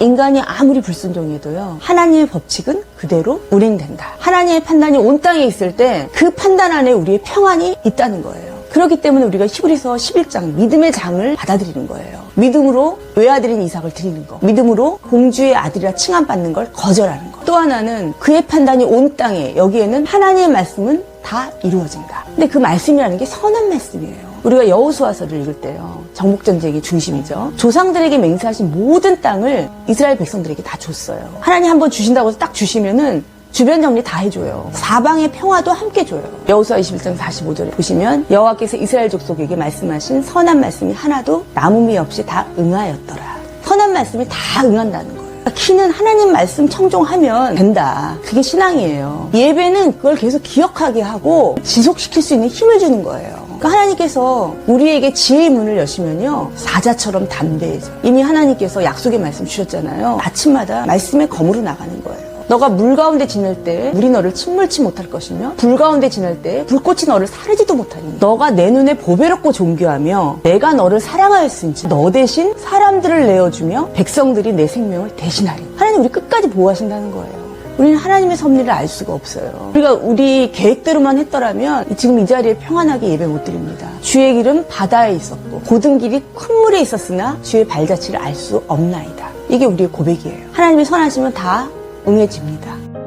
인간이 아무리 불순종해도요, 하나님의 법칙은 그대로 운행된다. 하나님의 판단이 온 땅에 있을 때 그 판단 안에 우리의 평안이 있다는 거예요. 그렇기 때문에 우리가 히브리서 11장 믿음의 장을 받아들이는 거예요. 믿음으로 외아들인 이삭을 드리는 거. 믿음으로 공주의 아들이라 칭함받는 걸 거절하는 거. 또 하나는 그의 판단이 온 땅에 여기에는 하나님의 말씀은 다 이루어진다. 근데 그 말씀이라는 게 선한 말씀이에요. 우리가 여호수아서를 읽을 때요. 정복 전쟁의 중심이죠. 조상들에게 맹세하신 모든 땅을 이스라엘 백성들에게 다 줬어요. 하나님 한번 주신다고 해서 딱 주시면은 주변 정리 다 해줘요. 사방의 평화도 함께 줘요. 여호수아 21장 45절에 보시면 여호와께서 이스라엘 족속에게 말씀하신 선한 말씀이 하나도 남음이 없이 다 응하였더라. 선한 말씀이 다 응한다는 거예요. 그러니까 키는 하나님 말씀 청종하면 된다. 그게 신앙이에요. 예배는 그걸 계속 기억하게 하고 지속시킬 수 있는 힘을 주는 거예요. 그러니까 하나님께서 우리에게 지혜의 문을 여시면요. 사자처럼 담대해져. 이미 하나님께서 약속의 말씀 주셨잖아요. 아침마다 말씀의 검으로 나가는 거예요. 너가 물 가운데 지낼 때 물이 너를 침몰치 못할 것이며 불 가운데 지낼 때 불꽃이 너를 사르지도 못하니. 너가 내 눈에 보배롭고 존귀하며 내가 너를 사랑하였은지 너 대신 사람들을 내어주며 백성들이 내 생명을 대신하리 하나님 우리 끝까지 보호하신다는 거예요. 우리는 하나님의 섭리를 알 수가 없어요. 우리가 우리 계획대로만 했더라면 지금 이 자리에 평안하게 예배 못 드립니다. 주의 길은 바다에 있었고 고든 길이 큰 물에 있었으나 주의 발자취를 알 수 없나이다. 이게 우리의 고백이에요. 하나님의 선하시면 다 응해집니다.